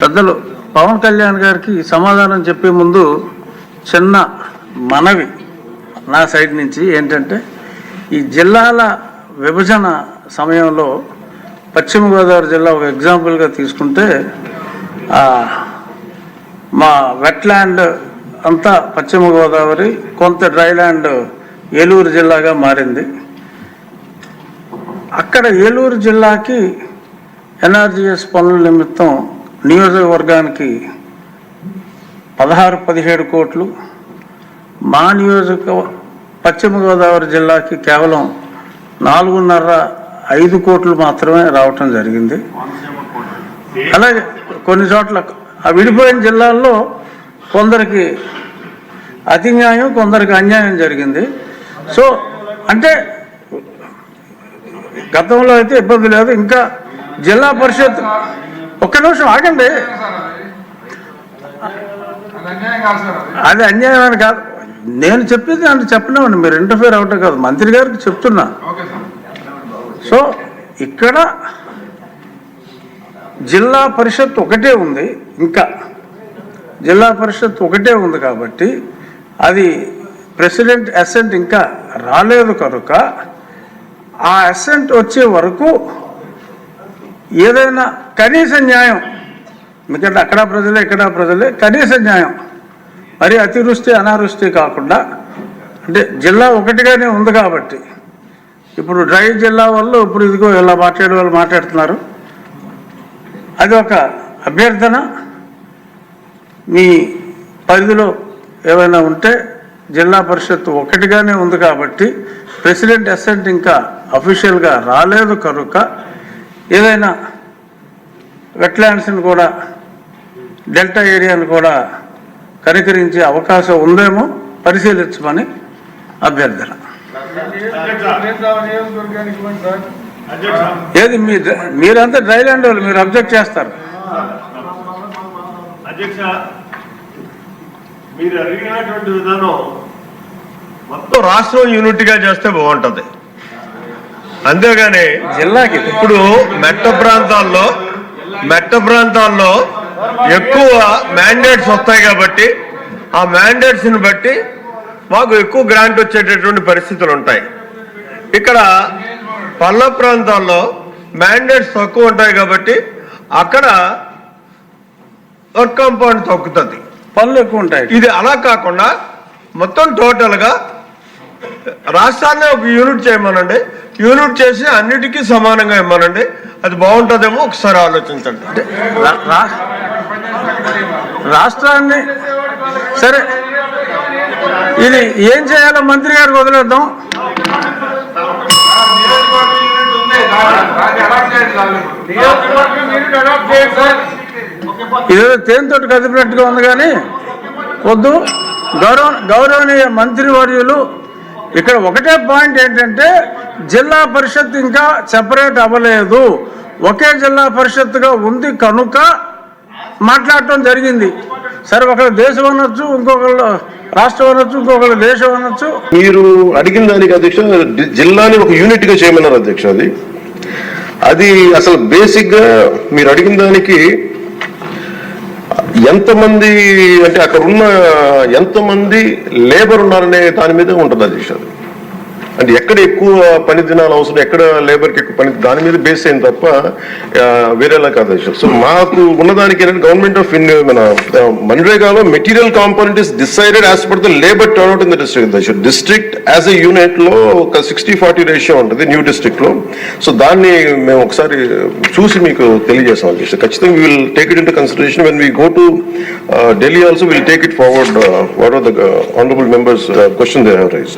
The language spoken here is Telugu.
పెద్దలు పవన్ కళ్యాణ్ గారికి సమాధానం చెప్పే ముందు చిన్న మనవి నా సైడ్ నుంచి ఏంటంటే ఈ జిల్లాల విభజన సమయంలో పశ్చిమ గోదావరి జిల్లా ఒక ఎగ్జాంపుల్గా తీసుకుంటే మా వెట్లాండ్ అంతా పశ్చిమ గోదావరి కొంత డ్రైల్యాండ్ ఏలూరు జిల్లాగా మారింది. అక్కడ ఏలూరు జిల్లాకి ఎన్ఆర్జీఎస్ పనుల నిమిత్తం నియోజకవర్గానికి పదహారు పదిహేడు కోట్లు. మా నియోజక పశ్చిమ గోదావరి జిల్లాకి కేవలం నాలుగున్నర ఐదు కోట్లు మాత్రమే రావటం జరిగింది. అలాగే కొన్ని చోట్ల ఆ విడిపోయిన జిల్లాల్లో కొందరికి అతి న్యాయం కొందరికి అన్యాయం జరిగింది. సో అంటే గతంలో అయితే ఇబ్బంది లేదు. ఇంకా జిల్లా పరిషత్ ఒక్క నిమిషం ఆగండి. అది అన్యాయం కాదు. అని కాదు నేను చెప్పేది అంటే చెప్పలేమండి. మీరు ఇంటర్ఫేర్ అవటం కాదు. మంత్రి గారికి చెప్తున్నా. సో ఇక్కడ జిల్లా పరిషత్ ఒకటే ఉంది. ఇంకా జిల్లా పరిషత్ ఒకటే ఉంది కాబట్టి అది ప్రెసిడెంట్ అసెంట్ ఇంకా రాలేదు కనుక ఆ అసెంట్ వచ్చే వరకు ఏదైనా కనీస న్యాయం. ఎందుకంటే అక్కడ ప్రజలే ఇక్కడ ప్రజలే కనీస న్యాయం. మరి అతివృష్టి అనావృష్టి కాకుండా అంటే జిల్లా ఒకటిగానే ఉంది కాబట్టి. ఇప్పుడు డ్రై జిల్లా వాళ్ళు ఇప్పుడు ఇదిగో ఇలా మాట్లాడే వాళ్ళు మాట్లాడుతున్నారు. అది ఒక అభ్యర్థన. మీ పరిధిలో ఏమైనా ఉంటే జిల్లా పరిషత్ ఒకటిగానే ఉంది కాబట్టి ప్రెసిడెంట్ అసెంట్ ఇంకా అఫీషియల్గా రాలేదు కనుక ఏదైనా వెట్లాండ్స్ని కూడా డెల్టా ఏరియాను కూడా కనికరించే అవకాశం ఉందేమో పరిశీలించమని అభ్యర్థన. ఏది మీ మీరంతా డ్రైలాండ్ వాళ్ళు మీరు అబ్జెక్ట్ చేస్తారు. అధ్యక్ష మీరు అడిగినటువంటి విధానం మొత్తం రాష్ట్రం యూనిట్గా చేస్తే బాగుంటుంది. అంతేగాని జిల్లాకి. ఇప్పుడు మెట్ట ప్రాంతాల్లో మెట్ట ప్రాంతాల్లో ఎక్కువ మ్యాండేట్స్ వస్తాయి కాబట్టి ఆ mandates ని బట్టి మాకు ఎక్కువ గ్రాంట్ వచ్చేటటువంటి పరిస్థితులు ఉంటాయి. ఇక్కడ పల్ల ప్రాంతాల్లో మ్యాండేట్స్ తక్కువ ఉంటాయి కాబట్టి అక్కడ వర్క్ కాంపౌండ్ తగ్గుతుంది. పనులు ఎక్కువ ఉంటాయి. ఇది అలా కాకుండా మొత్తం టోటల్గా రాష్ట్రాన్ని ఒక యూనిట్ చేయమనండి. యూనిట్ చేసి అన్నిటికీ సమానంగా ఇవ్వమనండి అది బాగుంటుందేమో ఒకసారి ఆలోచించండి. అంటే రాష్ట్రాన్ని సరే ఇది ఏం చేయాలో మంత్రి గారికి వదిలేద్దాం. ఇదేదో తేనెతోటి కదిపినట్టుగా ఉంది కానీ వద్దు. గౌరవ గౌరవనీయ మంత్రి వర్యులు ఇక్కడ ఒకటే పాయింట్ ఏంటంటే జిల్లా పరిషత్ ఇంకా సెపరేట్ అవ్వలేదు. ఒకే జిల్లా పరిషత్తుగా ఉంది కనుక మాట్లాడటం జరిగింది. సరే ఒకళ్ళు దేశం అనొచ్చు ఇంకొకళ్ళు రాష్ట్రం అనొచ్చు ఇంకొకళ్ళు దేశం అనొచ్చు. మీరు అడిగిన దానికి అధ్యక్ష జిల్లాని ఒక యూనిట్గా చేయమన్నారు అధ్యక్ష అది. అది అసలు బేసిక్గా మీరు అడిగిన దానికి ఎంతమంది అంటే అక్కడ ఉన్న ఎంతమంది లేబర్ ఉన్నారనే దాని మీద ఉంటుంది అది అది అంటే ఎక్కడ ఎక్కువ పని దినాలు అవసరం ఎక్కడ లేబర్కి ఎక్కువ పని దాని మీద బేస్ అయింది తప్ప వేరేలా కాదు అధ్యక్ష సో మాకు ఉన్నదానికి ఏంటంటే గవర్నమెంట్ ఆఫ్ మన మన్రేగాలో material component is decided as per the labour turnout in the district అధ్యక్ష డిస్ట్రిక్ట్ యాజ్ ఎ యూనిట్లో ఒక సిక్స్టీ ఫార్టీ రేషియో ఉంటుంది న్యూ డిస్ట్రిక్ట్లో. సో దాన్ని మేము ఒకసారి చూసి మీకు తెలియజేస్తాం అధ్యక్ష. ఖచ్చితంగా will take it in consideration when we go to Delhi also will take it forward what are the honourable members question they have raised